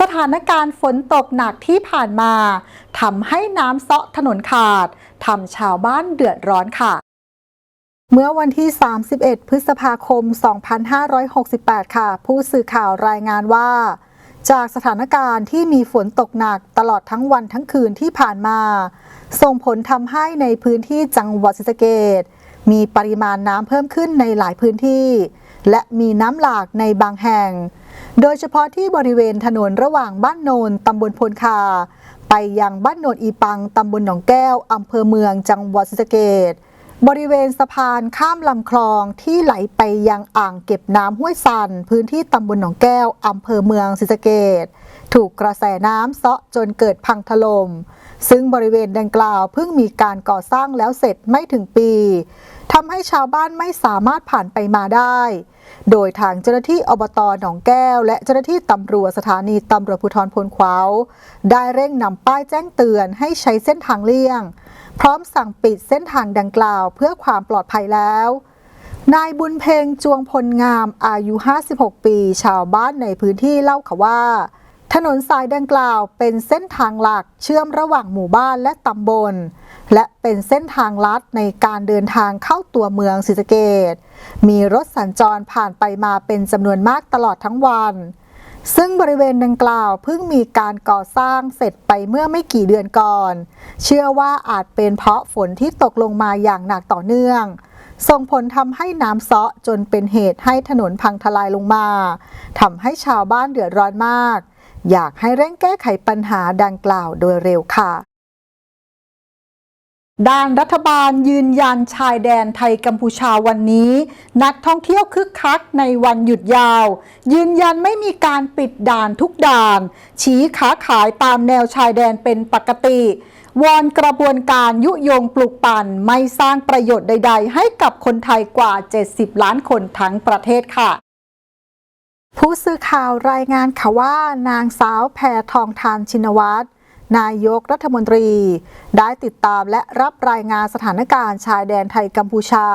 สถานการณ์ฝนตกหนักที่ผ่านมาทำให้น้ำเซาะถนนขาดทำชาวบ้านเดือดร้อนค่ะ เมื่อวันที่ 31 พฤษภาคม 2568 ค่ะ ผู้สื่อข่าวรายงานว่า จากสถานการณ์ที่มีฝนตกหนักตลอดทั้งวันทั้งคืนที่ผ่านมา ส่งผลทำให้ในพื้นที่จังหวัดศรีสะเกษมีปริมาณน้ำเพิ่มขึ้นในหลายพื้นที่ และมีน้ำหลากในบางแห่ง โดยเฉพาะที่บริเวณถนนระหว่างบ้านโนนตำบลพลคา ไปยังบ้านโนนอีปังตำบลหนองแก้วอำเภอเมืองจังหวัดศรีสะเกดบริเวณสะพานข้ามลำคลองที่ไหลไปยังอ่างเก็บน้ำห้วยซันพื้นที่ตำบลหนองแก้วอำเภอเมืองศรีสะเกด ถูกกระแสน้ำเซาะจนเกิดพังถล่มซึ่งบริเวณดังกล่าวเพิ่งมีการก่อสร้างแล้วเสร็จไม่ถึงปีทำให้ชาวบ้านไม่สามารถผ่านไปมาได้ โดยทางเจ้าหน้าที่อบตหนองแก้ว และเจ้าหน้าที่ตำรวจสถานีตำรวจภูธรพลขวาวได้เร่งนำป้ายแจ้งเตือนให้ใช้เส้นทางเลี่ยง พร้อมสั่งปิดเส้นทางดังกล่าวเพื่อความปลอดภัยแล้วนายบุญเพ็งจวงพลงามอายุ 56 ปี ชาวบ้านในพื้นที่เล่าค่ะว่า ถนนสายดังกล่าวเป็นเส้นทางหลักเชื่อมระหว่างหมู่บ้านและตำบล และเป็นเส้นทางลัดในการเดินทางเข้าตัวเมืองศรีสะเกษมีรถสัญจรผ่านไปมาเป็นจำนวนมากตลอดทั้งวัน ซึ่งบริเวณดังกล่าวเพิ่งมีการก่อสร้างเสร็จไปเมื่อไม่กี่เดือนก่อน เชื่อว่าอาจเป็นเพราะฝนที่ตกลงมาอย่างหนักต่อเนื่องส่งผลทำให้น้ำเซาะจนเป็นเหตุให้ถนนพังทลายลงมาทำให้ชาวบ้านเดือดร้อนมาก อยากให้เร่งแก้ไขปัญหาดังกล่าวโดยเร็วค่ะ ด้านรัฐบาลยืนยันชายแดนไทยกัมพูชาวันนี้ นักท่องเที่ยวคึกคักในวันหยุดยาว ยืนยันไม่มีการปิดด่านทุกด่าน ชี้ขาขายตามแนวชายแดนเป็นปกติวอนกระบวนการยุยงปลุกปั่นไม่สร้างประโยชน์ใด ๆ ให้กับคนไทยกว่า 70 ล้านคนทั้งประเทศค่ะ ผู้สื่อข่าวรายงานค่ะว่านางสาวแพทองทานชินวัตรนายกรัฐมนตรี ได้ติดตามและรับรายงานสถานการณ์ชายแดนไทยกัมพูชา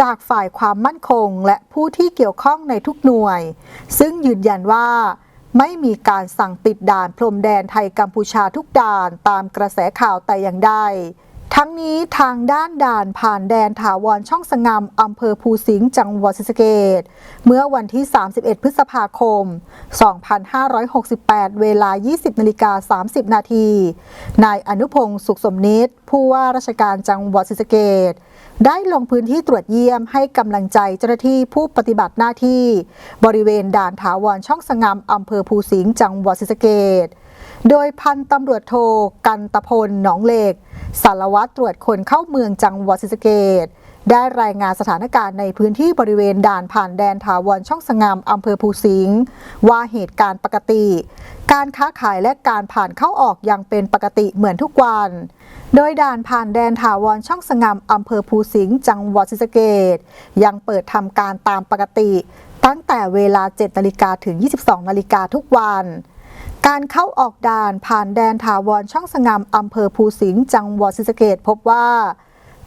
จากฝ่ายความมั่นคงและผู้ที่เกี่ยวข้องในทุกหน่วย ซึ่งยืนยันว่า ไม่มีการสั่งปิดด่านพรมแดนไทยกัมพูชาทุกด่านตามกระแสข่าวแต่อย่างใด ทั้งนี้ทางด้านด่านผ่านแดนถาวรช่องสงามอำเภอภูสิงห์จังหวัดศรีสะเกษเมื่อวันที่ 31 พฤษภาคม 2568 เวลา 20นาฬิกา30 นาที นายอนุพงศ์สุขสมนิตผู้ว่าราชการจังหวัดศรีสะเกษได้ลงพื้นที่ตรวจเยี่ยมให้กำลังใจเจ้าหน้าที่ผู้ปฏิบัติหน้าที่ บริเวณด่านถาวรช่องสงามอำเภอภูสิงห์จังหวัดศรีสะเกษ โดยพันตำรวจโทกันตพลหนองเหล็ก สารวัตรตรวจคนเข้าเมืองจังหวัดศรีสะเกษได้รายงานสถานการณ์ในพื้นที่บริเวณด่านผ่านแดนถาวรช่องสงามอำเภอภูสิงห์ว่าเหตุการณ์ปกติ การค้าขายและการผ่านเข้าออกยังเป็นปกติเหมือนทุกวัน โดยด่านผ่านแดนถาวรช่องสงามอำเภอภูสิงห์จังหวัดศรีสะเกษยังเปิดทำการตามปกติ ตั้งแต่เวลา 7 นาฬิกาถึง 22 นาฬิกาทุกวัน การเข้าออกด่านผ่านแดนถาวรช่องสงามอำเภอภูสิงห์จังหวัดศรีสะเกษพบว่า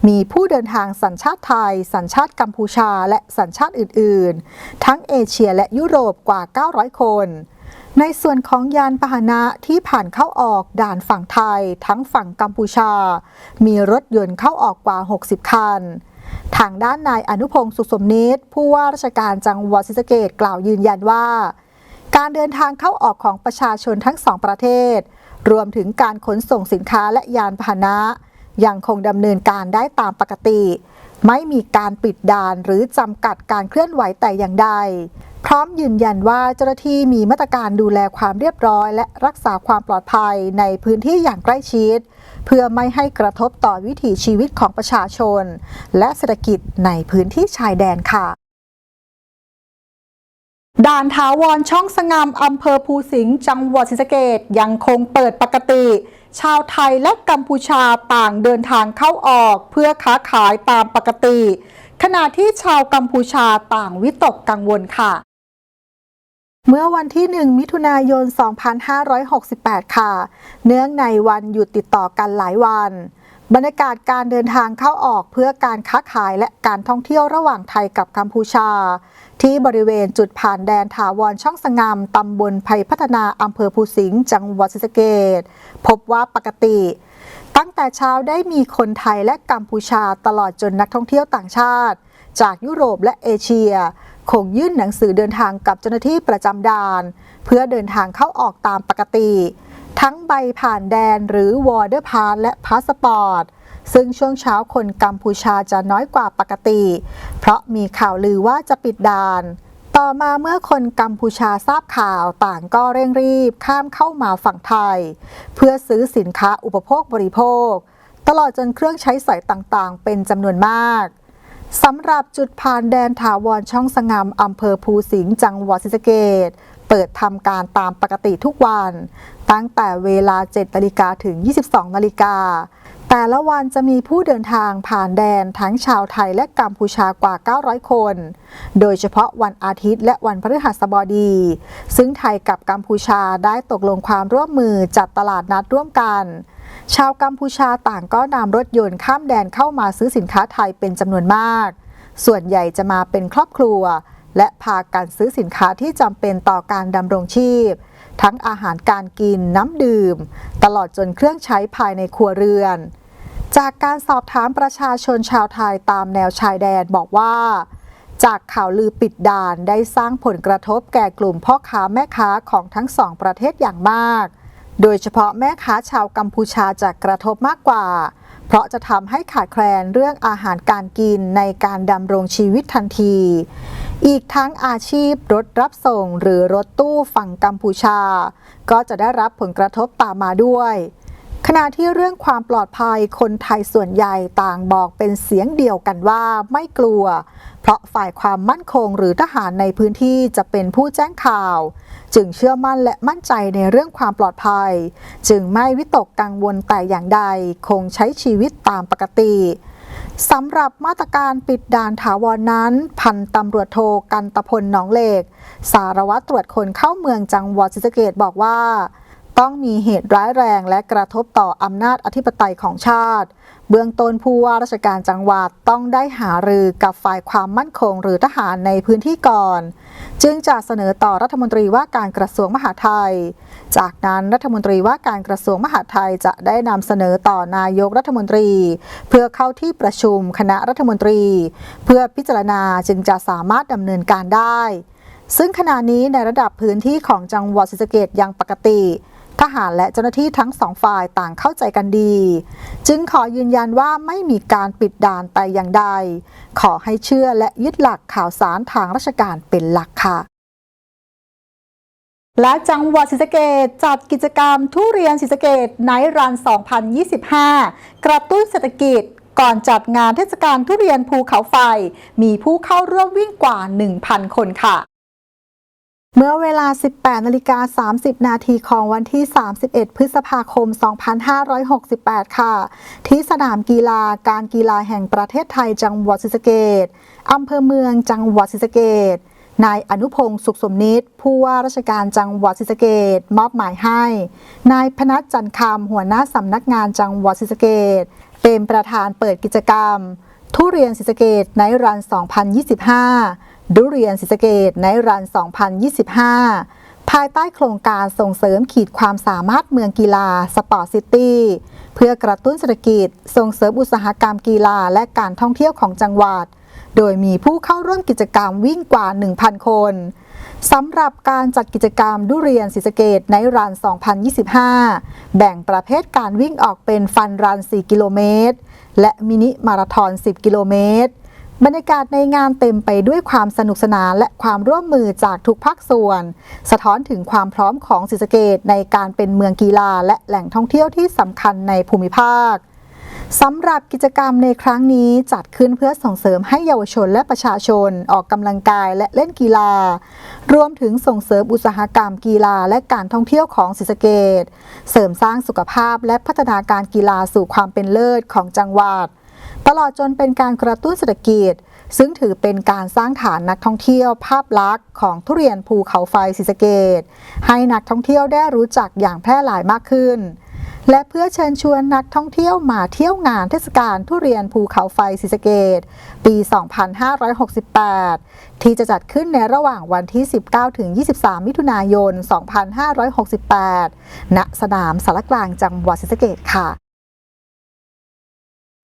มีผู้เดินทางสัญชาติไทย สัญชาติกัมพูชาและสัญชาติอื่น ๆ ทั้งเอเชียและยุโรปกว่า 900 คน ในส่วนของยานพาหนะที่ผ่านเข้าออกด่านฝั่งไทย ทั้งฝั่งกัมพูชา มีรถยนต์เข้าออกกว่า 60 คันทางด้านนายอนุพงศ์สุสมนิตผู้ว่าราชการจังหวัดศรีสะเกษกล่าวยืนยันว่า การเดินทางเข้าออกของประชาชนทั้งสองประเทศ รวมถึงการขนส่งสินค้าและยานพาหนะ ยังคงดำเนินการได้ตามปกติ ไม่มีการปิดด่านหรือจำกัดการเคลื่อนไหวแต่อย่างใด พร้อมยืนยันว่าเจ้าหน้าที่มีมาตรการดูแลความเรียบร้อย และรักษาความปลอดภัยในพื้นที่อย่างใกล้ชิด เพื่อไม่ให้กระทบต่อวิถีชีวิตของประชาชน และเศรษฐกิจในพื้นที่ชายแดนค่ะ ด่านถาวรช่องสงามอำเภอภูสิงห์จังหวัดศรีสะเกษยังคงเปิดปกติ ชาวไทยและกัมพูชาต่างเดินทางเข้าออกเพื่อค้าขายตามปกติ ขณะที่ชาวกัมพูชาต่างวิตกกังวลค่ะ เมื่อวันที่ 1 มิถุนายน 2568 ค่ะ เนื่องในวันหยุดติดต่อกันหลายวันบรรยากาศการเดินทางเข้าออกเพื่อการค้าขายและการท่องเที่ยวระหว่างไทยกับกัมพูชา ที่บริเวณจุดผ่านแดนถาวรช่องสงามตำบลไผ่พัฒนาอำเภอภูสิงห์จังหวัดศรีสะเกษพบว่าปกติ ตั้งแต่เช้าได้มีคนไทยและกัมพูชาตลอดจนนักท่องเที่ยวต่างชาติ จากยุโรปและเอเชีย คงยื่นหนังสือเดินทางกับเจ้าหน้าที่ประจำด่าน เพื่อเดินทางเข้าออกตามปกติ ทั้งใบผ่านแดนหรือวอร์เดอร์พาสและพาสปอร์ต ซึ่งช่วงเช้าคนกัมพูชาจะน้อยกว่าปกติ เพราะมีข่าวลือว่าจะปิดด่าน ต่อมาเมื่อคนกัมพูชาทราบข่าวต่างก็เร่งรีบข้ามเข้ามาฝั่งไทย เพื่อซื้อสินค้าอุปโภคบริโภค ตลอดจนเครื่องใช้สอยต่างๆ เป็นจำนวนมากสำหรับจุดผ่านแดนถาวรช่องสงามอำเภอภูสิงห์จังหวัดศรีสะเกษเปิดทำการตามปกติทุกวัน ตั้งแต่เวลา 7 นาฬิกาถึง 22 นาฬิกา แต่ละวันจะมีผู้เดินทางผ่านแดนทั้งชาวไทยและกัมพูชากว่า 900 คน โดยเฉพาะวันอาทิตย์และวันพฤหัสบดี ซึ่งไทยกับกัมพูชาได้ตกลงความร่วมมือจัดตลาดนัดร่วมกัน ชาวกัมพูชาต่างก็นำรถยนต์ข้ามแดนเข้ามาซื้อสินค้าไทยเป็นจำนวนมาก ส่วนใหญ่จะมาเป็นครอบครัว และพากันซื้อสินค้าที่จำเป็นต่อการดำรงชีพทั้งอาหารการกินน้ำดื่ม ตลอดจนเครื่องใช้ภายในครัวเรือน จากการสอบถามประชาชนชาวไทยตามแนวชายแดนบอกว่า จากข่าวลือปิดด่านได้สร้างผลกระทบแก่กลุ่มพ่อค้าแม่ค้าของทั้งสองประเทศอย่างมาก โดยเฉพาะแม่ค้าชาวกัมพูชาจะกระทบมากกว่า เพราะจะทำให้ขาดแคลนเรื่องอาหารการกินในการดำรงชีวิตทันที อีกทั้งอาชีพรถรับส่งหรือรถตู้ฝั่งกัมพูชา ก็จะได้รับผลกระทบตามมาด้วย ขณะที่เรื่องความปลอดภัยคนไทยส่วนใหญ่ต่างบอกเป็นเสียงเดียวกันว่าไม่กลัว เพราะฝ่ายความมั่นคงหรือทหารในพื้นที่จะเป็นผู้แจ้งข่าว จึงเชื่อมั่นและมั่นใจในเรื่องความปลอดภัย จึงไม่วิตกกังวลแต่อย่างใดคงใช้ชีวิตตามปกติสำหรับมาตรการปิดด่านถาวรนนั้น พันตำรวจโทกันตพลหนองเหล็ก สารวัตรตรวจคนเข้าเมืองจังหวัดศรีสะเกษบอกว่า ต้องมีเหตุร้ายแรงและกระทบต่ออำนาจอธิปไตยของชาติ เบื้องต้นผู้ว่าราชการจังหวัดต้องได้หารือกับฝ่ายความมั่นคงหรือทหารในพื้นที่ก่อน จึงจะเสนอต่อรัฐมนตรีว่าการกระทรวงมหาดไทย จากนั้นรัฐมนตรีว่าการกระทรวงมหาดไทยจะได้นำเสนอต่อนายกรัฐมนตรี เพื่อเข้าที่ประชุมคณะรัฐมนตรี เพื่อพิจารณาจึงจะสามารถดำเนินการได้ ซึ่งขณะนี้ในระดับพื้นที่ของจังหวัดศรีสะเกษยังปกติ ทหารและเจ้าหน้าที่ทั้งสองฝ่ายต่างเข้าใจกันดี จึงขอยืนยันว่าไม่มีการปิดด่านแต่อย่างใด ขอให้เชื่อและยึดหลักข่าวสารทางราชการเป็นหลักค่ะและจังหวัดศรีสะเกษจัดกิจกรรมทุเรียนศรีสะเกษไนท์รัน 2025 กระตุ้นเศรษฐกิจก่อนจัดงานเทศกาลทุเรียนภูเขาไฟ มีผู้เข้าร่วมวิ่งกว่า 1,000 คนค่ะ เมื่อเวลา 18นาฬิกา30 นาทีของวันที่ 31 พฤษภาคม 2568 ค่ะ ที่สนามกีฬาการกีฬาแห่งประเทศไทยจังหวัดศรีสะเกษอำเภอเมืองจังหวัดศรีสะเกษนายอนุพงศ์สุขสมนิตผู้ว่าราชการจังหวัดศรีสะเกษมอบหมายให้ นายพนัสจันทร์คำหัวหน้าสำนักงานจังหวัดศรีสะเกษเป็นประธานเปิดกิจกรรม ทุเรียนศรีสะเกษในรัน 2025 ดุเรียนศรีสะเกษในรัน 2025 ภายใต้โครงการส่งเสริมขีดความสามารถเมืองกีฬาสปอร์ตซิตี้ เพื่อกระตุ้นเศรษฐกิจ ส่งเสริมอุตสาหกรรมกีฬาและการท่องเที่ยวของจังหวัด โดยมีผู้เข้าร่วมกิจกรรมวิ่งกว่า 1,000 คนสำหรับการจัดกิจกรรมดุเรียนศรีสะเกดในรัน 2025 แบ่งประเภทการวิ่งออกเป็นฟันรัน 4 กิโลเมตร และมินิมาราธอน 10 กิโลเมตร บรรยากาศในงานเต็มไปด้วยความสนุกสนานและความร่วมมือจากทุกภาคส่วน สะท้อนถึงความพร้อมของศรีสะเกดในการเป็นเมืองกีฬาและแหล่งท่องเที่ยวที่สำคัญในภูมิภาคสำหรับกิจกรรมในครั้งนี้จัดขึ้นเพื่อส่งเสริมให้เยาวชนและประชาชนออกกำลังกายและเล่นกีฬา รวมถึงส่งเสริมอุตสาหกรรมกีฬาและการท่องเที่ยวของศรีสะเกดเสริมสร้างสุขภาพและพัฒนาการกีฬาสู่ความเป็นเลิศของจังหวัด ตลอดจนเป็นการกระตุ้นเศรษฐกิจ ซึ่งถือเป็นการสร้างฐานนักท่องเที่ยวภาพลักษณ์ของทุเรียนภูเขาไฟศรีสะเกดให้นักท่องเที่ยวได้รู้จักอย่างแพร่หลายมากขึ้น และเพื่อเชิญชวนนักท่องเที่ยวมาเที่ยวงานเทศกาลทุเรียนภูเขาไฟศรีสะเกดปี 2568 ที่จะจัดขึ้นในระหว่างวันที่ 19ถึง23 มิถุนายน 2568 ณ สนามสารกลางจังหวัดศรีสะเกดค่ะ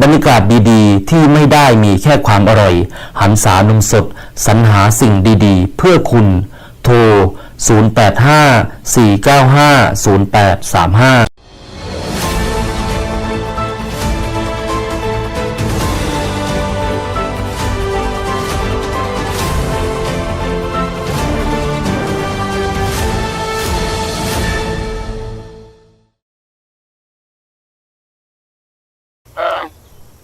บรรยากาศดีๆ ที่ไม่ได้มีแค่ความอร่อย หันษานมสด สรรหาสิ่งดีๆ เพื่อคุณ โทร 085 495 0835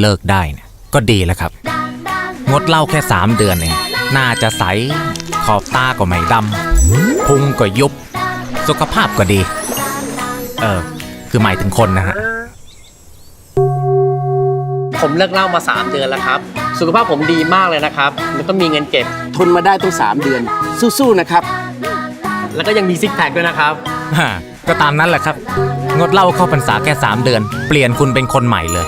เลิกได้เนี่ยก็ดีแล้วครับ งดเหล้าแค่ 3 เดือนเองน่าจะใส ขอบตาก็ไม่ดำพุงก็ยุบ สุขภาพก็ดี เออ คือหมายถึงคนนะฮะ ผมเลิกเหล่ามา 3 เดือนแล้วครับ สุขภาพผมดีมากเลยนะครับ แล้วก็มีเงินเก็บ ทนมาได้ต้องสามเดือน สู้ๆนะครับ แล้วก็ยังมีซิกแพคด้วยนะครับก็ตามนั้นแหละครับ งดเหล้าเข้าพรรษาแค่ 3 เดือน เปลี่ยนคุณเป็นคนใหม่เลย